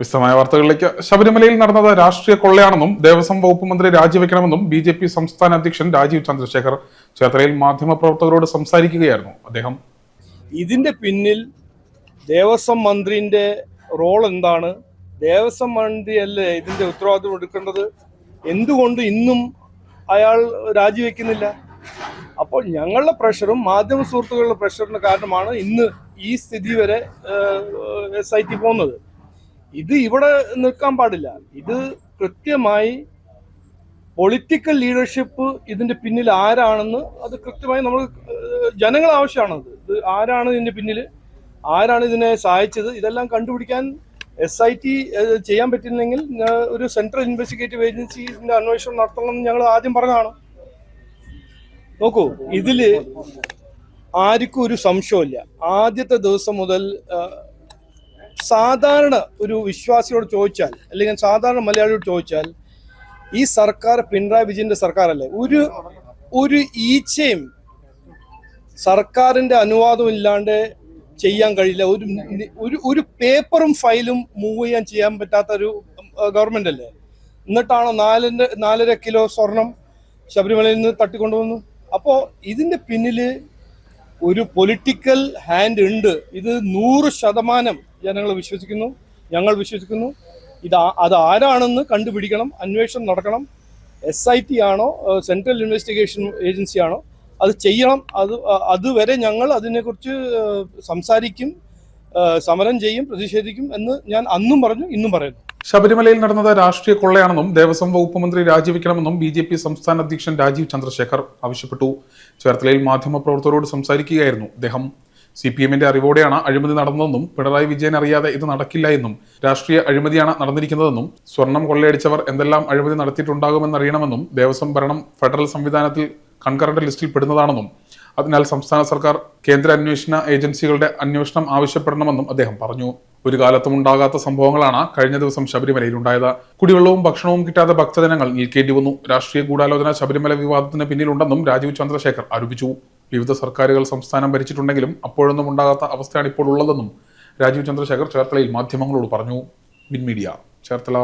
വിശദമായ വാർത്തകളിലേക്ക്. ശബരിമലയിൽ നടന്നത് രാഷ്ട്രീയ കൊള്ളയാണെന്നും ദേവസ്വം വകുപ്പ് മന്ത്രി രാജിവെക്കണമെന്നും ബി ജെ പി സംസ്ഥാന അധ്യക്ഷൻ രാജീവ് ചന്ദ്രശേഖർ ചേർത്തലയിൽ മാധ്യമപ്രവർത്തകരോട് സംസാരിക്കുകയായിരുന്നു. അദ്ദേഹം ഇതിന്റെ പിന്നിൽ ദേവസ്വം മന്ത്രിന്റെ റോൾ എന്താണ്? ദേവസ്വം മന്ത്രിയല്ലേ ഇതിന്റെ ഉത്തരവാദിത്വം എടുക്കേണ്ടത്? എന്തുകൊണ്ട് ഇന്നും അയാൾ രാജിവെക്കുന്നില്ല? അപ്പോൾ ഞങ്ങളുടെ പ്രഷറും മാധ്യമ സുഹൃത്തുക്കളുടെ പ്രഷറിന് കാരണമാണ് ഇന്ന് ഈ സ്ഥിതി വരെ എസ് ഐ ടി പോകുന്നത്. ഇത് ഇവിടെ നിൽക്കാൻ പാടില്ല. ഇത് കൃത്യമായി പൊളിറ്റിക്കൽ ലീഡർഷിപ്പ് ഇതിന്റെ പിന്നിൽ ആരാണെന്ന് അത് കൃത്യമായി നമ്മൾ ജനങ്ങൾ ആവശ്യമാണത്. ഇത് ആരാണ് ഇതിന്റെ പിന്നിൽ? ആരാണ് ഇതിനെ സഹായിച്ചത്? ഇതെല്ലാം കണ്ടുപിടിക്കാൻ എസ് ഐ ടി ചെയ്യാൻ പറ്റുന്നെങ്കിൽ ഒരു സെൻട്രൽ ഇൻവെസ്റ്റിഗേറ്റീവ് ഏജൻസിന്റെ അന്വേഷണം നടത്തണം എന്ന് ഞങ്ങൾ ആദ്യം പറഞ്ഞതാണ്. നോക്കൂ ഇതിൽ ആർക്കും ഒരു സംശയമില്ല ആദ്യത്തെ ദിവസം മുതൽ സാധാരണ ഒരു വിശ്വാസിയോട് ചോദിച്ചാൽ അല്ലെങ്കിൽ സാധാരണ മലയാളിയോട് ചോദിച്ചാൽ ഈ സർക്കാർ പിണറായി വിജയന്റെ സർക്കാരല്ലേ? ഒരു ഒരു ഈച്ചയും സർക്കാരിന്റെ അനുവാദം ഇല്ലാണ്ട് ചെയ്യാൻ കഴിയില്ല. ഒരു ഒരു ഒരു പേപ്പറും ഫയലും മൂവ് ചെയ്യാൻ ചെയ്യാൻ പറ്റാത്ത ഒരു ഗവൺമെന്റ് അല്ലേ എന്നിട്ടാണോ നാലിന്റെ നാലര കിലോ സ്വർണം ശബരിമലയിൽ നിന്ന് തട്ടിക്കൊണ്ടുവന്നു അപ്പോ ഇതിന്റെ പിന്നിൽ ഒരു പൊളിറ്റിക്കൽ ഹാൻഡ് ഉണ്ട്. ഇത് നൂറ് ശതമാനം ജനങ്ങൾ വിശ്വസിക്കുന്നു ഞങ്ങൾ വിശ്വസിക്കുന്നു. ഇത് അത് ആരാണെന്ന് കണ്ടുപിടിക്കണം അന്വേഷണം നടക്കണം. എസ് ഐ ടി ആണോ സെൻട്രൽ ഇൻവെസ്റ്റിഗേഷൻ ഏജൻസി ആണോ അത് ചെയ്യണം. അത് അതുവരെ ഞങ്ങൾ അതിനെക്കുറിച്ച് സംസാരിക്കും സമരം ചെയ്യും പ്രതിഷേധിക്കും എന്ന് ഞാൻ അന്നും പറഞ്ഞു ഇന്നും പറയുന്നു. ശബരിമലയിൽ നടന്നത് രാഷ്ട്രീയ കൊള്ളയാണെന്നും ദേവസ്വം വകുപ്പ് മന്ത്രി രാജിവെക്കണമെന്നും ബി ജെ പി സംസ്ഥാന അധ്യക്ഷൻ രാജീവ് ചന്ദ്രശേഖർ ആവശ്യപ്പെട്ടു. ചേർത്തലയിൽ മാധ്യമപ്രവർത്തകരോട് സംസാരിക്കുകയായിരുന്നു അദ്ദേഹം. സി പി എമ്മിന്റെ അറിവോടെയാണ് അഴിമതി നടന്നതെന്നും പിണറായി വിജയൻ അറിയാതെ ഇത് നടക്കില്ല എന്നും രാഷ്ട്രീയ അഴിമതിയാണ് നടന്നിരിക്കുന്നതെന്നും സ്വർണം കൊള്ളയടിച്ചവർ എന്തെല്ലാം അഴിമതി നടത്തിയിട്ടുണ്ടാകുമെന്നറിയണമെന്നും ദേവസ്വം ഭരണം ഫെഡറൽ സംവിധാനത്തിൽ കൺകറന്റ് ലിസ്റ്റിൽ പെടുന്നതാണെന്നും അതിനാൽ സംസ്ഥാന സർക്കാർ കേന്ദ്ര അന്വേഷണ ഏജൻസികളുടെ അന്വേഷണം ആവശ്യപ്പെടണമെന്നും അദ്ദേഹം പറഞ്ഞു. ഒരു കാലത്തും ഉണ്ടാകാത്ത സംഭവങ്ങളാണ് കഴിഞ്ഞ ദിവസം ശബരിമലയിൽ ഉണ്ടായത്. കുടിവെള്ളവും ഭക്ഷണവും കിട്ടാതെ ഭക്തജനങ്ങൾ നിൽക്കേണ്ടി വന്നു. രാഷ്ട്രീയ ഗൂഢാലോചന ശബരിമല വിവാദത്തിന് പിന്നിലുണ്ടെന്നും രാജീവ് ചന്ദ്രശേഖർ ആരോപിച്ചു. വിവിധ സർക്കാരുകൾ സംസ്ഥാനം ഭരിച്ചിട്ടുണ്ടെങ്കിലും അപ്പോഴൊന്നും ഉണ്ടാകാത്ത അവസ്ഥയാണ് ഇപ്പോൾ ഉള്ളതെന്നും രാജീവ് ചന്ദ്രശേഖർ ചേർത്തലയിൽ മാധ്യമങ്ങളോട് പറഞ്ഞു. മിൻ മീഡിയ ചേർത്തല.